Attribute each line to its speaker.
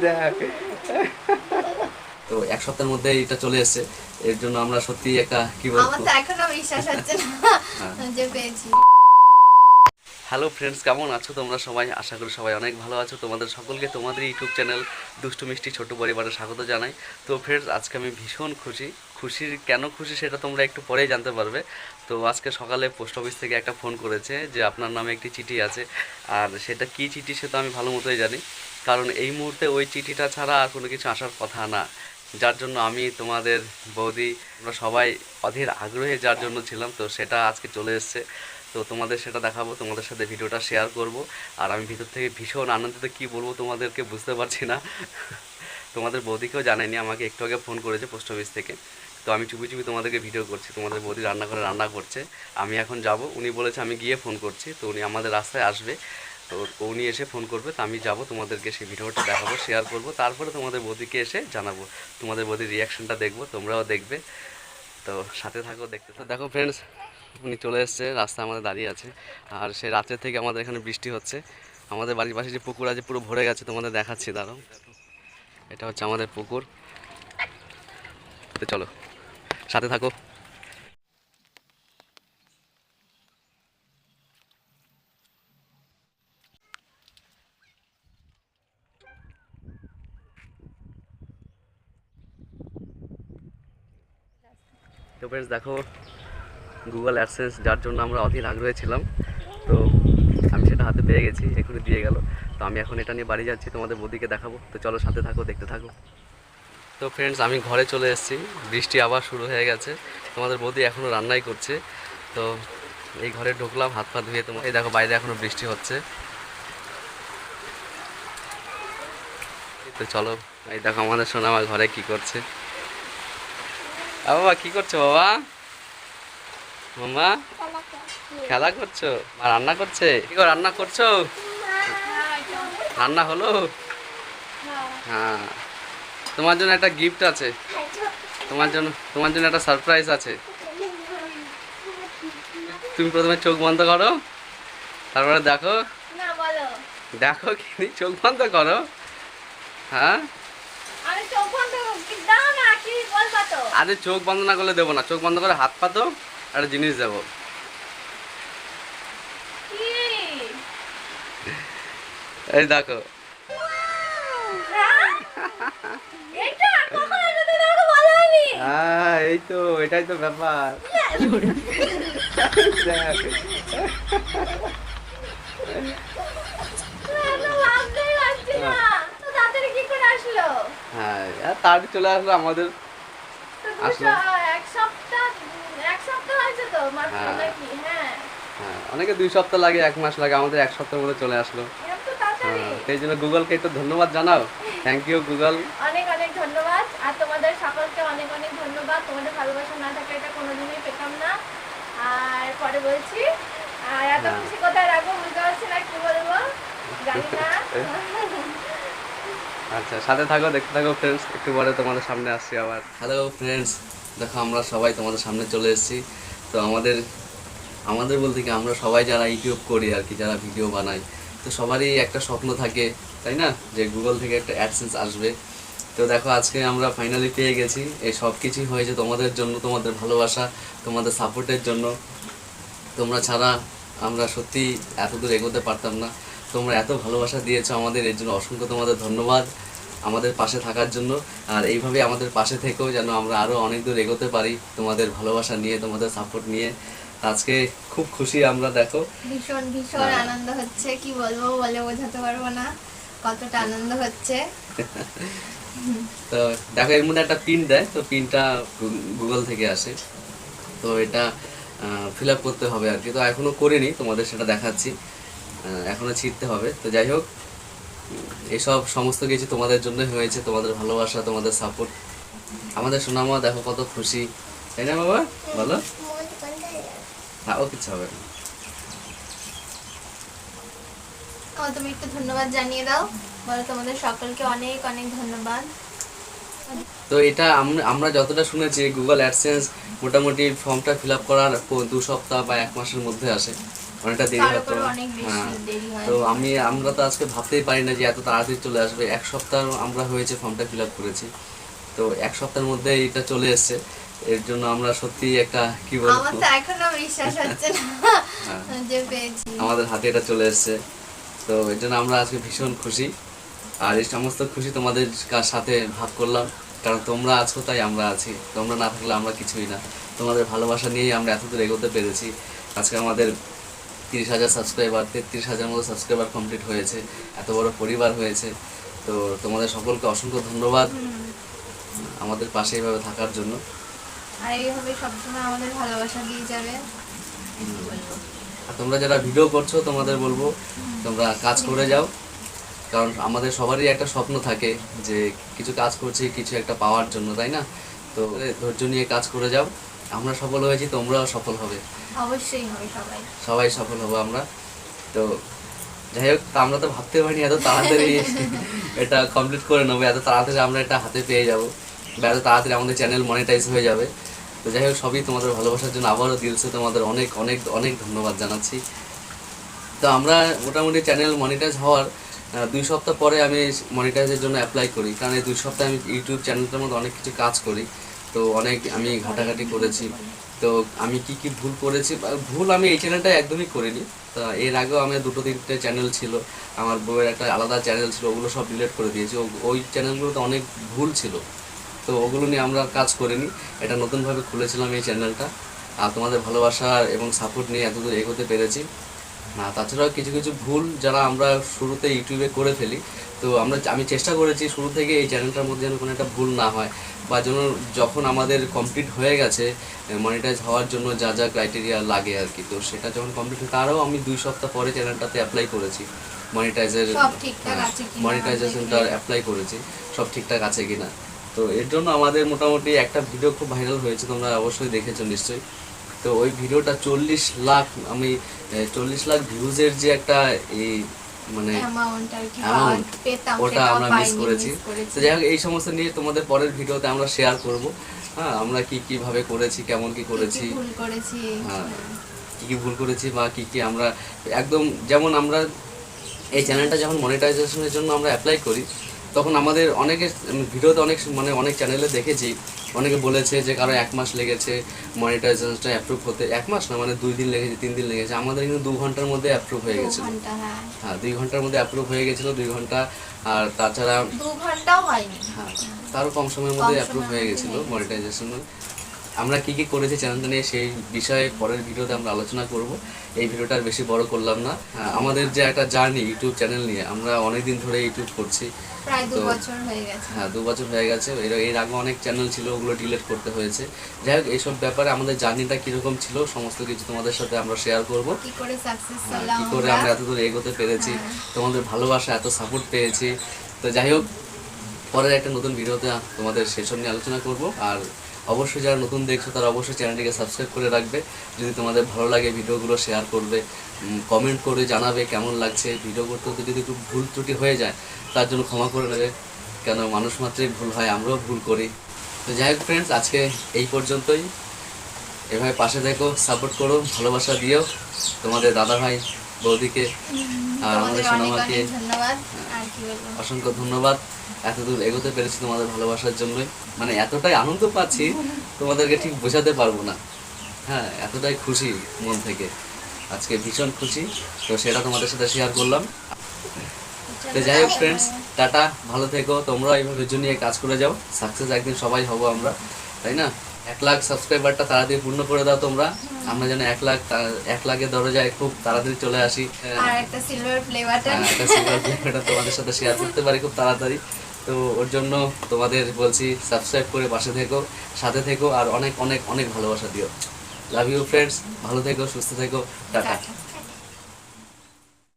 Speaker 1: দেখ তো এক সপ্তাহের মধ্যে এটা চলে এসেছে। এর জন্য আমরা সত্যি একা কি বলব?
Speaker 2: আমার তো এখনও বিশ্বাস হচ্ছে না
Speaker 1: হ্যাঁ।
Speaker 2: যে পেয়েছি।
Speaker 1: হ্যালো ফ্রেন্ডস কেমন আছো তোমরা সবাই? আশা করি সবাই অনেক ভালো আছো। তোমাদের সকলকে তোমাদের ইউটিউব চ্যানেল দুষ্টু মিষ্টি ছোট পরিবারে স্বাগত জানাই। তো ফ্রেন্ডস আজকে আমি ভীষণ খুশি। খুশির কেন খুশি সেটা তোমরা একটু পরেই জানতে পারবে। তো আজকে সকালে পোস্ট অফিস থেকে একটা ফোন করেছে যে আপনার নামে একটি চিঠি আছে। আর সেটা কি চিঠি সেটা আমি ভালো মতোই জানি। কারণ এই মুহূর্তে ওই চিঠিটা ছাড়া আর কোনো কিছু আসার কথা না। যার জন্য আমি তোমাদের বৌদি, আমরা সবাই অধীর আগ্রহে যার জন্য ছিলাম, তো সেটা আজকে চলে এসেছে। তো তোমাদের সেটা দেখাবো, তোমাদের সাথে ভিডিওটা শেয়ার করব। আর আমি ভিতর থেকে ভীষণ আনন্দিত, কি বলব তোমাদেরকে বুঝতে পারছি না। তোমাদের বৌদিকেও জানাইনি, আমাকে একটু আগে ফোন করেছে পোস্ট অফিস থেকে। তো আমি চুপি চুপি তোমাদেরকে ভিডিও করছি, তোমাদের বৌদি রান্না করে রান্না করছে। আমি এখন যাব, উনি বলেছে আমি গিয়ে ফোন করছি, তো উনি আমাদের রাস্তায় আসবে। তো উনি এসে ফোন করবে, তো আমি যাব তোমাদেরকে সেই ভিডিওটা দেখাবো শেয়ার করব। তারপরে তোমাদের বৌদিকে এসে জানাব, তোমাদের বৌদির রিয়াকশনটা দেখব, তোমরাও দেখবে। তো সাথে থাকো, দেখতে তো দেখো ফ্রেন্ডস উনি চলে এসছে রাস্তা আমাদের দাঁড়িয়ে আছে। আর সে রাত্রে থেকে আমাদের এখানে বৃষ্টি হচ্ছে। আমাদের বাড়ির পাশে যে পুকুর আছে, পুরো ভরে গেছে, তোমাদের দেখাচ্ছি, দাঁড়াও। এটা হচ্ছে আমাদের পুকুর। চলো, সাথে থাকো। তো ফ্রেন্ডস দেখো গুগল অ্যাডসেন্স যার জন্য আমরা অধীর আগ্রহে ছিলাম। তো আমি সেটা হাতে পেয়ে গেছি, এখনই দিয়ে গেল। তো আমি এখন এটা নিয়ে বাড়ি যাচ্ছি, তোমাদের বৌদিকে দেখাবো। তো চলো সাথে থাকো, দেখতে থাকো। তো ফ্রেন্ডস আমি ঘরে চলে এসেছি। বৃষ্টি আবার শুরু হয়ে গেছে। তোমাদের বৌদি এখনও রান্নাই করছে। তো এই ঘরে ঢুকলাম, হাত পা ধুয়ে তোমার এই দেখো, বাইরে এখনও বৃষ্টি হচ্ছে। তো চলো, এই দেখো আমাদের শোনা আমার ঘরে কি করছে। বাবা, কি করছ বাবা? মামা খেলা করছ? আর রান্না করছে? কি রান্না করছ? রান্না হলো? হ্যাঁ। তোমার জন্য একটা গিফট আছে। তোমার জন্য তোমার জন্য একটা সারপ্রাইজ আছে। তুমি প্রথমে চোখ বন্ধ করো। তারপরে দেখো। দেখো কি চোখ বন্ধ করো। হ্যাঁ? আরে চোখ বন্ধ না করলে দেবো না। চোখ বন্ধ করে হাত পাতো একটা জিনিস
Speaker 2: কি?
Speaker 1: এই দেখো।
Speaker 2: হ্যাঁ?
Speaker 1: হ্যাঁ এই তো এটাই তো ব্যাপার। হ্যাঁ তার চলে আসলো আমাদের আসলো।
Speaker 2: দুটো এক সপ্তাহ এক সপ্তাহ হয়েছে তো? মাত্র
Speaker 1: হ্যাঁ।
Speaker 2: নাকি হ্যাঁ।
Speaker 1: হ্যাঁ অনেকে দুই সপ্তাহ লাগে এক মাস লাগে আমাদের এক সপ্তাহের মধ্যে চলে আসলো। হ্যাঁ সেই জন্য গুগলকে একটু ধন্যবাদ জানাও। Thank you Google.
Speaker 2: অনেক অনেক ধন্যবাদ। আর তোমাদের সকলকে অনেক অনেক ধন্যবাদ। তোমাদের ভালোবাসা না থাকলে এটা কোনোদিনই পেতাম না। আর পরে বলছি আর এত
Speaker 1: হ্যাঁ।
Speaker 2: খুশি কোথায় রাখব বুঝতে পারছি না কি বলব? জানি না।
Speaker 1: আচ্ছা সাথে থাকো দেখতে থাকো ফ্রেন্ডস একটু পরে তোমাদের সামনে আসছি আবার। হ্যালো ফ্রেন্ডস দেখো আমরা সবাই তোমাদের সামনে চলে এসেছি। তো আমাদের আমাদের বলতে কি আমরা সবাই যারা ইউটিউব করি আর কি, যারা ভিডিও বানাই, তো সবারই একটা স্বপ্ন থাকে, তাই না? যে গুগল থেকে একটা অ্যাডসেন্স আসবে। তো দেখো, আজকে আমরা ফাইনালি পেয়ে গেছি। এই সব কিছুই হয়েছে তোমাদের জন্য, তোমাদের ভালোবাসা, তোমাদের সাপোর্টের জন্য। তোমরা ছাড়া আমরা সত্যি এত দূর এগোতে পারতাম না। তোমরা এত ভালোবাসা দিয়েছ আমাদের, এর জন্য অসংখ্য তোমাদের ধন্যবাদ। আমাদের পাশে থাকার জন্য। আর এইভাবে আমাদের পাশে থেকেও যেন আমরা আরও অনেক দূর এগোতে পারি তোমাদের ভালোবাসা নিয়ে তোমাদের সাপোর্ট নিয়ে। আজকে খুব খুশি আমরা দেখো।
Speaker 2: ভীষণ ভীষণ
Speaker 1: হ্যাঁ।
Speaker 2: আনন্দ হচ্ছে। কি বলব বলে বোঝাতে পারব না কতটা আনন্দ হচ্ছে।
Speaker 1: তো দেখো এর মধ্যে একটা পিন দেয় তো পিনটা গুগল থেকে আসে। তো এটা ফিল আপ করতে হবে আর কি। তো এখনও করিনি তোমাদের সেটা দেখাচ্ছি। এখনও ছিটতে হবে। তো যাই হোক এসব সমস্ত কিছু তোমাদের জন্য হয়েছে তোমাদের ভালোবাসা তোমাদের সাপোর্ট আমাদের সোনামা দেখো কত খুশি। তাই না বাবা? বলো। হ্যাঁ ও কিছু হবে না।
Speaker 2: তুমি একটু ধন্যবাদ জানিয়ে দাও। বলো তোমাদের সকলকে অনেক অনেক ধন্যবাদ।
Speaker 1: তো এটা আমরা আমরা যতটা শুনেছি গুগল অ্যাডসেন্স মোটামুটি ফর্মটা ফিল আপ করার দু সপ্তাহ বা এক মাসের মধ্যে আসে। অনেকটা দেরি হতো। হ্যাঁ।
Speaker 2: দেরি
Speaker 1: তো আমি আমরা তো আজকে ভাবতেই পারি না যে এত তাড়াতাড়ি চলে আসবে। এক সপ্তাহ আমরা হয়েছে ফর্মটা ফিল আপ করেছি। তো এক সপ্তাহের মধ্যে এটা চলে এসেছে। এর জন্য আমরা সত্যি একটা কি
Speaker 2: আমার
Speaker 1: বলব
Speaker 2: তো এখনও বিশ্বাস হচ্ছে না
Speaker 1: হ্যাঁ।
Speaker 2: যে পেয়েছি।
Speaker 1: আমাদের হাতে এটা চলে এসেছে। তো এর জন্য আমরা আজকে ভীষণ খুশি। আর এই সমস্ত খুশি তোমাদের সাথে ভাগ করলাম। কারণ তোমরা আছো তাই আমরা আছি। তোমরা না থাকলে আমরা কিছুই না। তোমাদের ভালোবাসা নিয়েই আমরা এতদূর এগোতে পেরেছি। আজকে আমাদের তিরিশ হাজার সাবস্ক্রাইবার তেত্রিশ হাজার মতো সাবস্ক্রাইবার কমপ্লিট হয়েছে এত বড় পরিবার হয়েছে। তো তোমাদের সকলকে অসংখ্য ধন্যবাদ আমাদের পাশে এইভাবে থাকার জন্য।
Speaker 2: আর এইভাবে সবসময় আমাদের ভালোবাসা দিয়ে যাবে।
Speaker 1: আর তোমরা যারা ভিডিও করছ তোমাদের বলব তোমরা কাজ করে যাও। কারণ আমাদের সবারই একটা স্বপ্ন থাকে যে কিছু কাজ করছি কিছু একটা পাওয়ার জন্য তাই না? তো ধৈর্য নিয়ে কাজ করে যাও। আমরা সফল হয়েছি তোমরাও সফল হবে।
Speaker 2: অবশ্যই হবে সবাই।
Speaker 1: সবাই সফল হব আমরা। তো যাই হোক আমরা তো ভাবতে পারিনি এত তাড়াতাড়ি এটা কমপ্লিট করে নেব এত তাড়াতাড়ি আমরা এটা হাতে পেয়ে যাব। বা এত তাড়াতাড়ি আমাদের চ্যানেল মনিটাইজ হয়ে যাবে। তো যাই হোক সবই তোমাদের ভালোবাসার জন্য আবারও দিলসে তোমাদের অনেক অনেক অনেক ধন্যবাদ জানাচ্ছি। তো আমরা মোটামুটি চ্যানেল মনিটাইজ হওয়ার দুই সপ্তাহ পরে আমি মনিটাইজের জন্য অ্যাপ্লাই করি। কারণ এই দুই সপ্তাহে আমি ইউটিউব চ্যানেলটার মধ্যে অনেক কিছু কাজ করি। তো অনেক আমি ঘাটাঘাটি করেছি। তো আমি কি কি ভুল করেছি? ভুল আমি এই চ্যানেলটা একদমই করিনি। তা এর আগেও আমি দুটো তিনটে চ্যানেল ছিল। আমার বউয়ের একটা আলাদা চ্যানেল ছিল, ওগুলো সব ডিলিট করে দিয়েছি। ওই চ্যানেলগুলোতে অনেক ভুল ছিল। তো ওগুলো নিয়ে আমরা কাজ করিনি। এটা নতুনভাবে খুলেছিলাম এই চ্যানেলটা আর তোমাদের ভালোবাসা এবং সাপোর্ট নিয়ে এতদূর এগোতে পেরেছি। আর তাছাড়াও কিছু কিছু ভুল যারা আমরা শুরুতে ইউটিউবে করে ফেলি তো আমরা আমি চেষ্টা করেছি শুরু থেকে এই চ্যানেলটার মধ্যে যেন কোনো একটা ভুল না হয় বা যেন যখন আমাদের কমপ্লিট হয়ে গেছে মনিটাইজ হওয়ার জন্য যা যা ক্রাইটেরিয়া লাগে আর কি তো সেটা যখন কমপ্লিট হয় তারও আমি দুই সপ্তাহ পরে চ্যানেলটাতে অ্যাপ্লাই করেছি। মনিটাইজের
Speaker 2: সব ঠিকঠাক আছে কিনা
Speaker 1: মনিটাইজেশনটা অ্যাপ্লাই করেছি সব ঠিকঠাক আছে কিনা। তো এর জন্য আমাদের মোটামুটি একটা ভিডিও খুব ভাইরাল হয়েছে তোমরা অবশ্যই দেখেছ নিশ্চয়ই। তো ওই ভিডিওটা চল্লিশ লাখ আমি চল্লিশ লাখ ভিউজের যে একটা এই মানে ওটা আমরা মিস করেছি। তো যাই হোক এই সমস্ত নিয়ে তোমাদের পরের ভিডিওতে আমরা শেয়ার করব। হ্যাঁ আমরা কি কীভাবে করেছি কেমন কি করেছি। হ্যাঁ কি কি ভুল করেছি বা কি কি আমরা একদম যেমন আমরা এই চ্যানেলটা যখন মনিটাইজেশনের জন্য আমরা অ্যাপ্লাই করি তখন আমাদের অনেকে ভিডিওতে অনেক মানে অনেক চ্যানেলে দেখেছি অনেকে বলেছে যে কারও এক মাস লেগেছে মনিটাইজেশনটা অ্যাপ্রুভ হতে এক মাস না মানে দুই দিন লেগেছে তিন দিন লেগেছে আমাদের কিন্তু দু ঘণ্টার মধ্যে অ্যাপ্রুভ হয়ে
Speaker 2: গেছে হ্যাঁ।
Speaker 1: হ্যাঁ দুই ঘণ্টার মধ্যে অ্যাপ্রুভ হয়ে গেছিল দুই ঘণ্টা আর তাছাড়া
Speaker 2: দু ঘন্টাও হয়নি।
Speaker 1: হ্যাঁ তারও কম সময়ের মধ্যে অ্যাপ্রুভ হয়ে গেছিল মনিটাইজেশন আমরা কি কি করেছি চ্যানেলটা নিয়ে সেই বিষয়ে পরের ভিডিওতে আমরা আলোচনা করব। এই ভিডিওটা আর বেশি বড় করলাম না। আমাদের যে একটা জার্নি ইউটিউব চ্যানেল নিয়ে আমরা অনেক দিন ধরে ইউটিউব করছি। তো-
Speaker 2: বছর হয়ে গেছে।
Speaker 1: হ্যাঁ দু বছর হয়ে গেছে। এর এর আগে অনেক চ্যানেল ছিল ওগুলো ডিলিট করতে হয়েছে। যাই হোক এইসব ব্যাপারে আমাদের জার্নিটা কীরকম ছিল সমস্ত কিছু তোমাদের সাথে আমরা শেয়ার করব।
Speaker 2: কি করে সাকসেস হলাম
Speaker 1: কি করে আমরা?
Speaker 2: আমরা
Speaker 1: এত দূর এগোতে পেরেছি
Speaker 2: হ্যাঁ।
Speaker 1: তোমাদের ভালোবাসা এত সাপোর্ট পেয়েছি। তো যাই হোক পরের একটা নতুন ভিডিওতে তোমাদের সেসব নিয়ে আলোচনা করব। আর অবশ্যই যারা নতুন দেখছ, তারা অবশ্যই চ্যানেলটিকে সাবস্ক্রাইব করে রাখবে। যদি তোমাদের ভালো লাগে ভিডিওগুলো শেয়ার করবে কমেন্ট করে জানাবে কেমন লাগছে। ভিডিও করতে করতে যদি একটু ভুল ত্রুটি হয়ে যায়, তার জন্য ক্ষমা করে নেবে। কেন, মানুষ মাত্রই ভুল হয়, আমরাও ভুল করি। তো যাই হোক ফ্রেন্ডস আজকে এই পর্যন্তই। এভাবে পাশে দেখো সাপোর্ট করো, ভালোবাসা দিও। তোমাদের দাদা ভাই বৌদিকে আর আমাদের সোনামাকে অসংখ্য ধন্যবাদ। এতদূর এগোতে পেরেছি তোমাদের ভালোবাসার জন্যই। মানে এতটাই আনন্দ পাচ্ছি তোমাদেরকে ঠিক বোঝাতে পারব না। হ্যাঁ এতটাই খুশি মন থেকে। আজকে ভীষণ খুশি। তো সেটা তোমাদের সাথে শেয়ার করলাম। তো যাই হোক ফ্রেন্ডস টাটা ভালো থেকো। তোমরা এইভাবে ধৈর্য নিয়ে কাজ করে যাও। সাকসেস একদিন সবাই হব আমরা তাই না? এক লাখ সাবস্ক্রাইবারটা তাড়াতাড়ি পূর্ণ করে দাও তোমরা। আমরা যেন এক লাখ এক লাখের দরজায় খুব তাড়াতাড়ি চলে আসি।
Speaker 2: আর একটা সিলভার প্লে বাটন
Speaker 1: একটা সিলভার প্লেটা তোমাদের সাথে শেয়ার করতে পারি খুব তাড়াতাড়ি। তো ওর জন্য তোমাদের বলছি সাবস্ক্রাইব করে পাশে থেকো সাথে থেকো আর অনেক অনেক অনেক ভালোবাসা দিও। লাভ ইউ ফ্রেন্ডস ভালো থেকো সুস্থ থেকো।
Speaker 2: টাটা।